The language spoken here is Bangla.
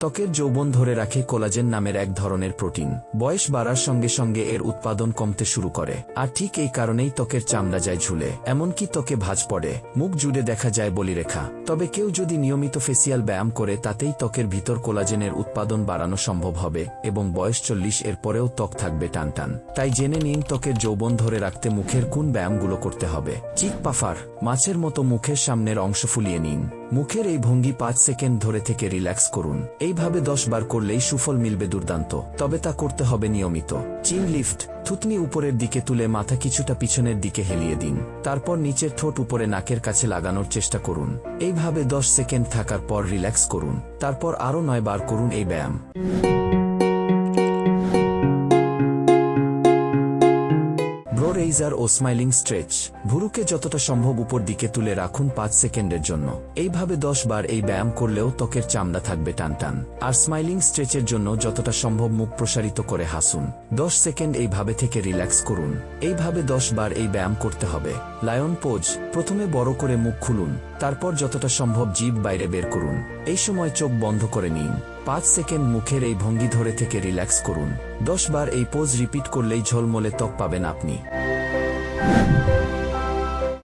ত্বকের যৌবন ধরে রাখে কোলাজেন নামের এক ধরনের প্রোটিন। বয়স বাড়ার সঙ্গে সঙ্গে এর উৎপাদন কমতে শুরু করে, আর ঠিক এই কারণেই ত্বকের চামড়া যায় ঝুলে। এমনকি ত্বকে ভাজ পড়ে, মুখ জুড়ে দেখা যায় বলিরেখা। তবে কেউ যদি নিয়মিত ফেসিয়াল ব্যায়াম করে, তাতেই ত্বকের ভিতর কোলাজেনের উৎপাদন বাড়ানো সম্ভব হবে এবং বয়স চল্লিশ এর পরেও ত্বক থাকবে টানটান। তাই জেনে নিন ত্বকের যৌবন ধরে রাখতে মুখের কোন ব্যায়ামগুলো করতে হবে। চিক পাফার, মাছের মতো মুখের সামনের অংশ ফুলিয়ে নিন। মুখের এই ভঙ্গি পাঁচ সেকেন্ড ধরে থেকে রিল্যাক্স করুন। এইভাবে দশ বার করলেই সুফল মিলবে দুর্দান্ত। তবে তা করতে হবে নিয়মিত। চিন লিফট, থুতনি উপরের দিকে তুলে মাথা কিছুটা পিছনের দিকে হেলিয়ে দিন। তারপর নিচের ঠোঁট উপরে নাকের কাছে লাগানোর চেষ্টা করুন। এইভাবে দশ সেকেন্ড থাকার পর রিল্যাক্স করুন। তারপর আরও নয় বার করুন এই ব্যায়াম। রেইজার ও স্মাইলিং স্ট্রেচ ভুরুকে যতটা সম্ভব উপর দিকে তুলে রাখুন পাঁচ সেকেন্ডের জন্য। এইভাবে দশ বার এই ব্যায়াম করলেও ত্বকের চামড়া থাকবে টানটান আর স্মাইলিং স্ট্রেচের জন্য যতটা সম্ভব মুখ প্রসারিত করে হাসুন। দশ সেকেন্ড এইভাবে থেকে রিল্যাক্স করুন। এইভাবে দশ বার এই ব্যায়াম করতে হবে। লায়ন পোজ প্রথমে বড় করে মুখ খুলুন। তারপর যতটা সম্ভব জিভ বাইরে বের করুন। এই সময় চোখ বন্ধ করে নিন। পাঁচ সেকেন্ড মুখের এই ভঙ্গি ধরে থেকে রিল্যাক্স করুন। দশ বার এই পোজ রিপিট করলেই ঝলমলে ত্বক পাবেন আপনি।